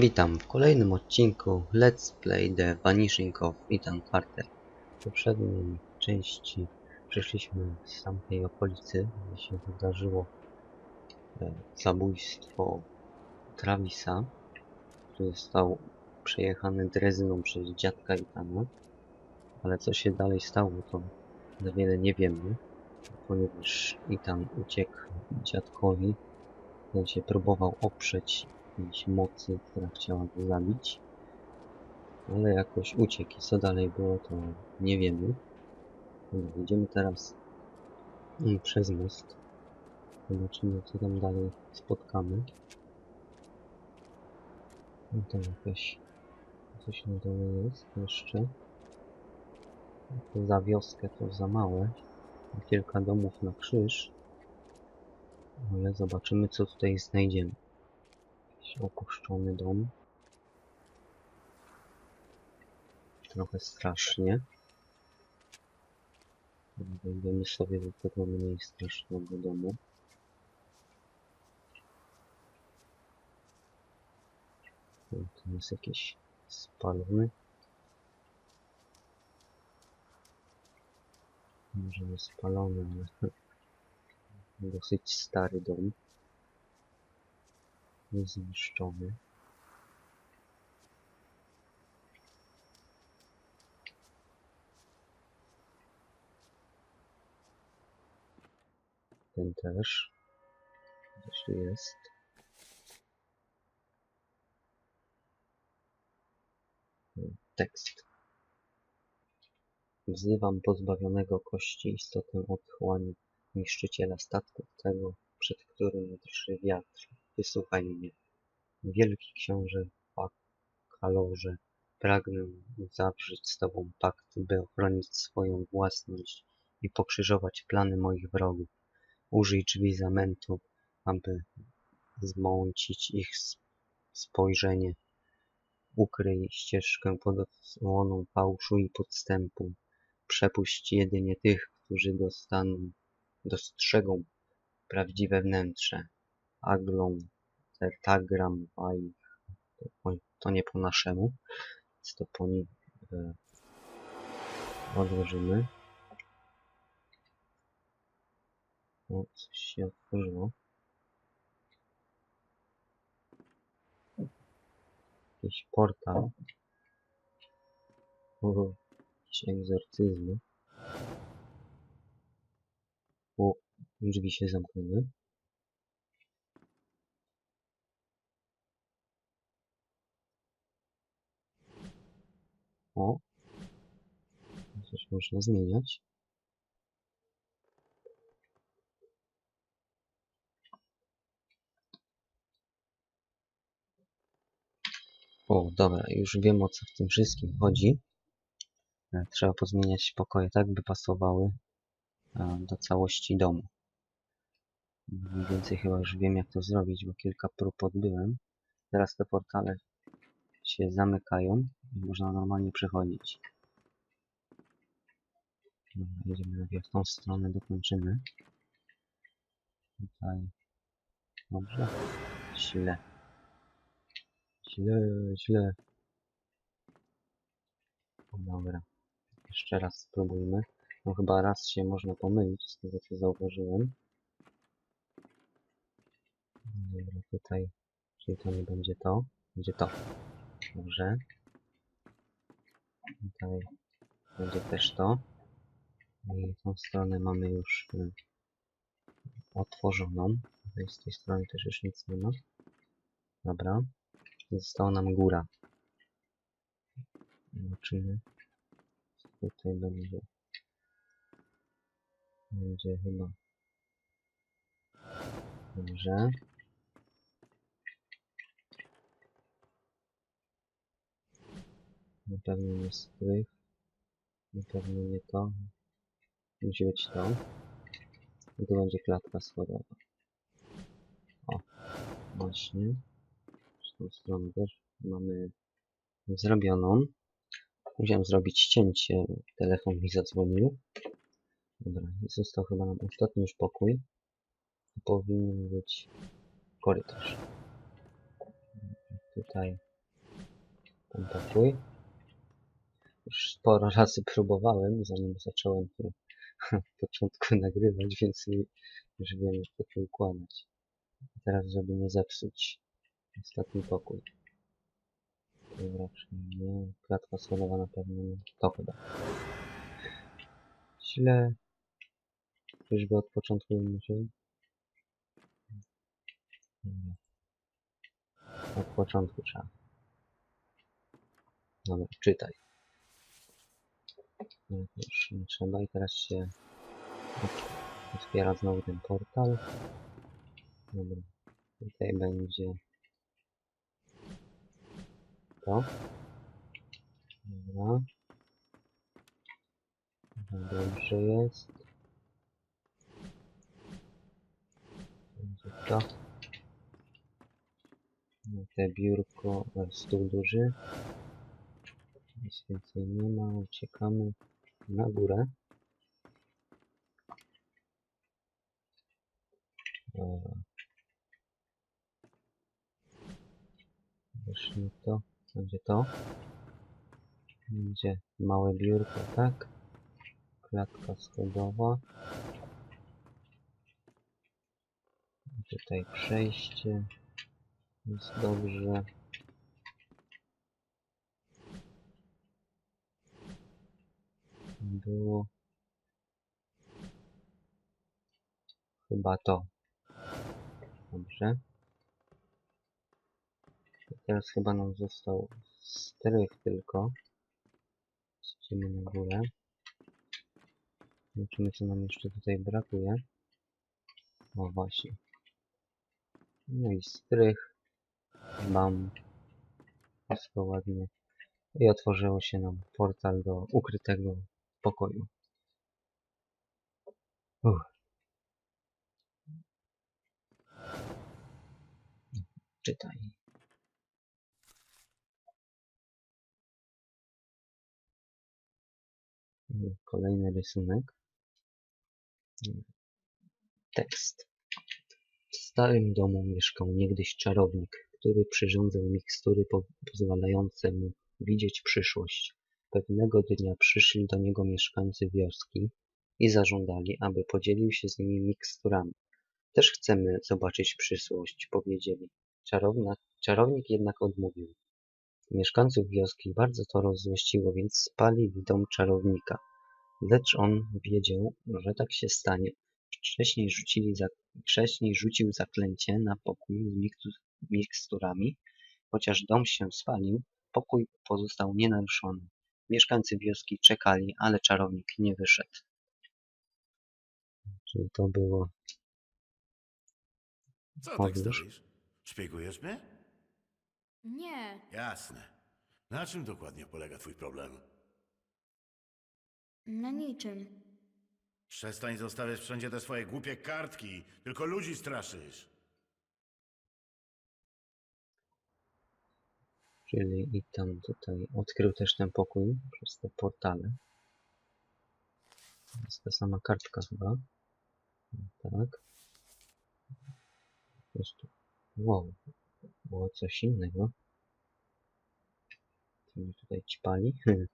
Witam w kolejnym odcinku Let's Play The Vanishing of Ethan Carter. W poprzedniej części przeszliśmy z tamtej okolicy, gdzie się wydarzyło e, zabójstwo Travisa, który został przejechany drezyną przez dziadka Ethana. Ale co się dalej stało, to za wiele nie wiemy, ponieważ Ethan uciekł dziadkowi, ten się próbował oprzeć jakiejś mocy, która chciała go zabić. Ale jakoś uciekł i co dalej było, to nie wiemy. Idziemy teraz przez most. Zobaczymy, co tam dalej spotkamy. No tam jakaś... Coś na dole jest jeszcze. To za wioskę to za małe. Kilka domów na krzyż. Ale zobaczymy, co tutaj znajdziemy. Opuszczony dom. Trochę strasznie. Wejdziemy sobie do tego mniej strasznego domu. O, Tu jest jakiś spalony. Może nie spalony, ale dosyć stary dom. Zniszczony. Ten też. Tu jest. Tekst. Wzywam pozbawionego kości istotę otchłani, niszczyciela statków tego, przed którym drży wiatr. Wysłuchaj mnie. Wielki książę Pakalorze, pragnę zawrzeć z Tobą pakt, by ochronić swoją własność i pokrzyżować plany moich wrogów. Użyj drzwi zamętu, aby zmącić ich spojrzenie. Ukryj ścieżkę pod odsłoną fałszu i podstępu. Przepuść jedynie tych, którzy dostaną, dostrzegą prawdziwe wnętrze. Aglą, Tertagram, Aj, to, to nie po naszemu, więc to po nim e, odłożymy. O, coś się otworzyło. Jakiś portal. O, jakieś egzorcyzmy. O, drzwi się zamknęły. O, coś można zmieniać. O, dobra, już wiem o co w tym wszystkim chodzi. E, Trzeba pozmieniać pokoje tak, by pasowały e, do całości domu. Mniej więcej chyba już wiem jak to zrobić, bo kilka prób odbyłem. Teraz te portale się zamykają można normalnie przechodzić. Dobra, jedziemy najpierw w tą stronę, dokończymy. Tutaj. Dobrze. Źle. Źle, źle. Dobra. Jeszcze raz spróbujmy. No chyba raz się można pomylić, z tego co zauważyłem. Dobra, tutaj. Czyli to nie będzie to. Będzie to. Dobrze. Tutaj będzie też to. I tą stronę mamy już y, otworzoną. Tutaj z tej strony też już nic nie ma. Dobra. Została nam góra. Zobaczymy. Tutaj będzie. Będzie chyba. Dobrze. Na pewno nie strych. Na pewno nie to. Musi być to. I tu będzie klatka schodowa. O, właśnie. Z tą stronę też mamy zrobioną. Musiałem zrobić cięcie. Telefon mi zadzwonił. Dobra, został chyba nam ostatni już pokój. Powinien być korytarz. Tutaj ten pokój. Już sporo razy próbowałem, zanim zacząłem tu w początku nagrywać, więc już wiem jak to tu układać. Teraz, żeby nie zepsuć ostatni pokój. Raczej nie. Klatka schodowa na pewno nie. To chyba. Źle. Czyżby od początku bym musiał? Dobra. Od początku trzeba. Dobra, czytaj. Już nie trzeba i teraz się ot- otwiera znowu ten portal. Dobra. Tutaj będzie to. Dobra. Dobrze jest. Będzie to. No, te biurko, e, stół duży. Nic więcej nie ma, uciekamy na górę. Właśnie to, będzie to. Będzie małe biurko, tak. Klatka schodowa. Tutaj przejście. Jest dobrze. Było. Chyba to. Dobrze. Teraz chyba nam został strych tylko. Idziemy na górę. Zobaczymy co nam jeszcze tutaj brakuje. O właśnie. No i strych. Bam. Wszystko ładnie. I otworzyło się nam portal do ukrytego pokoju. Czytaj. Kolejny rysunek. Tekst. W starym domu mieszkał niegdyś czarownik, który przyrządzał mikstury po pozwalające mu widzieć przyszłość. Pewnego dnia przyszli do niego mieszkańcy wioski i zażądali, aby podzielił się z nimi miksturami. Też chcemy zobaczyć przyszłość, powiedzieli. Czarowna, czarownik jednak odmówił. Mieszkańców wioski bardzo to rozzłościło, więc spali w dom czarownika. Lecz on wiedział, że tak się stanie. Wcześniej, rzucili za, wcześniej rzucił zaklęcie na pokój z mikstu- miksturami. Chociaż dom się spalił, pokój pozostał nienaruszony. Mieszkańcy wioski czekali, ale czarownik nie wyszedł. Czyli to było Co tak stoisz? Szpiegujesz mnie? Nie, Jasne. Na czym dokładnie polega twój problem? na niczym. Przestań zostawiać wszędzie te swoje głupie kartki. Tylko ludzi straszysz. Czyli i tam tutaj odkrył też ten pokój przez te portale. Jest ta sama kartka chyba. Tak. Po prostu. Wow. Było coś innego. Co mi tutaj ćpali?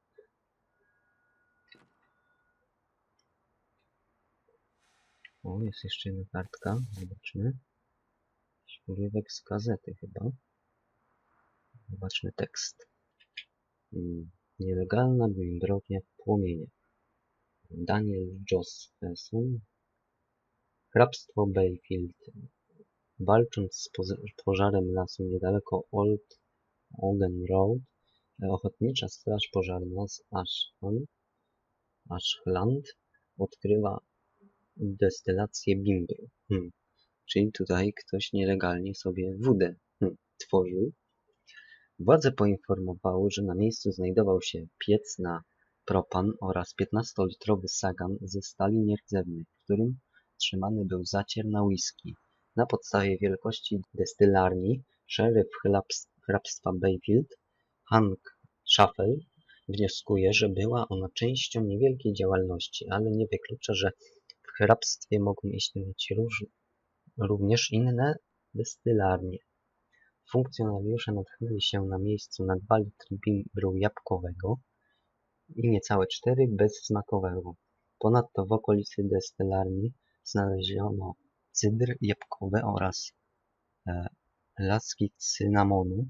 O, jest jeszcze jedna kartka. Zobaczmy. Jakiś z gazety chyba. Zobaczmy tekst. Mm, Nielegalna wędrownia w płomienie. Daniel Josephson. Hrabstwo Bayfield. Walcząc z pożarem lasu niedaleko Old Ogen Road, e, ochotnicza straż pożarna z Ashland, Ashland odkrywa destylację bimbru. Hmm. Czyli tutaj ktoś nielegalnie sobie wódę hmm, tworzył. Władze poinformowały, że na miejscu znajdował się piec na propan oraz 15-litrowy sagan ze stali nierdzewnej, w którym trzymany był zacier na whisky. Na podstawie wielkości destylarni szeryf hrabs- hrabstwa Bayfield, Hank Schaffel, wnioskuje, że była ona częścią niewielkiej działalności, ale nie wyklucza, że w hrabstwie mogą istnieć również inne destylarnie. Funkcjonariusze natknęli się na miejscu na 2 litry bimbru jabłkowego i niecałe 4 bezsmakowego. Ponadto w okolicy destylarni znaleziono cydr jabłkowy oraz e, laski cynamonu.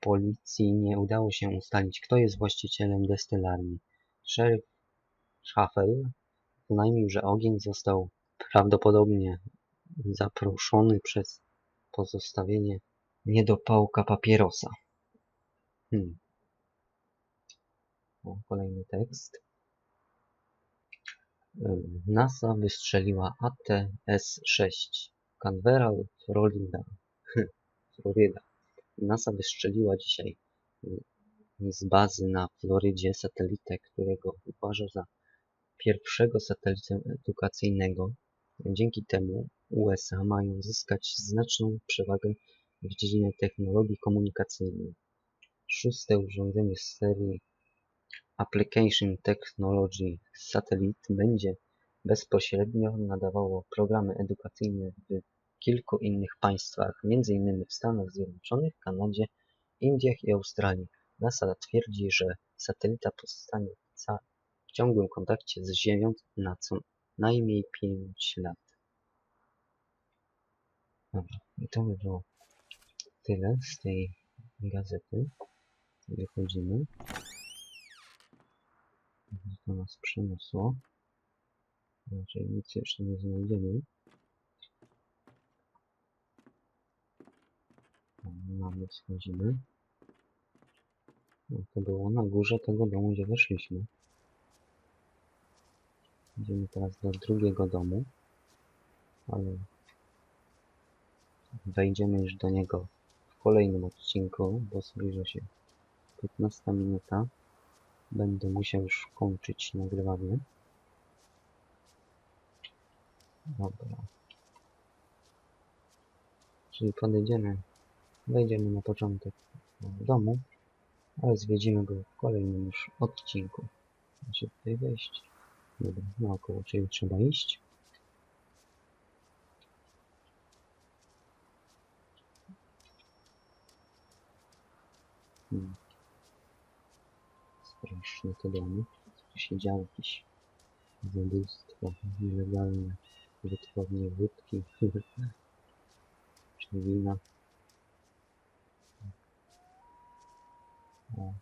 Policji nie udało się ustalić, kto jest właścicielem destylarni. Szeryf Schaffel oznajmił, że ogień został prawdopodobnie zaproszony przez pozostawienie niedopałka papierosa. Hmm. O, kolejny tekst. NASA wystrzeliła ATS-6 Canaveral, Florida. Floryda. NASA wystrzeliła dzisiaj y, z bazy na Florydzie satelitę, którego uważa za pierwszego satelitę edukacyjnego. Dzięki temu USA mają zyskać znaczną przewagę w dziedzinie technologii komunikacyjnej. Szóste urządzenie z serii Application Technology Satellite będzie bezpośrednio nadawało programy edukacyjne w kilku innych państwach, m.in. w Stanach Zjednoczonych, Kanadzie, Indiach i Australii. NASA twierdzi, że satelita pozostanie w ciągłym kontakcie z Ziemią na co najmniej 5 lat. Dobra, i to by było tyle z tej gazety. Wychodzimy. To nas przeniosło. Raczej nic jeszcze nie znajdziemy. Mamy, schodzimy. No, to było na górze tego domu, gdzie weszliśmy. Idziemy teraz do drugiego domu. Ale wejdziemy już do niego kolejnym odcinku, bo zbliża się 15 minuta. Będę musiał już kończyć nagrywanie. Dobra. Czyli podejdziemy, wejdziemy na początek do domu, ale zwiedzimy go w kolejnym już odcinku. Się tutaj wejść. Dobra, naokoło, czyli trzeba iść. Hmm. Straszne te domy. Tu się działo? Jakieś zabójstwo, nielegalne wytwórnie wódki, czy wina. O.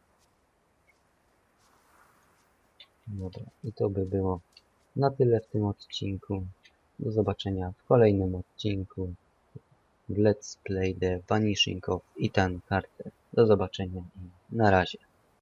Dobra, i to by było na tyle w tym odcinku. Do zobaczenia w kolejnym odcinku. Let's Play The Vanishing of Ethan Carter. Do zobaczenia i na razie.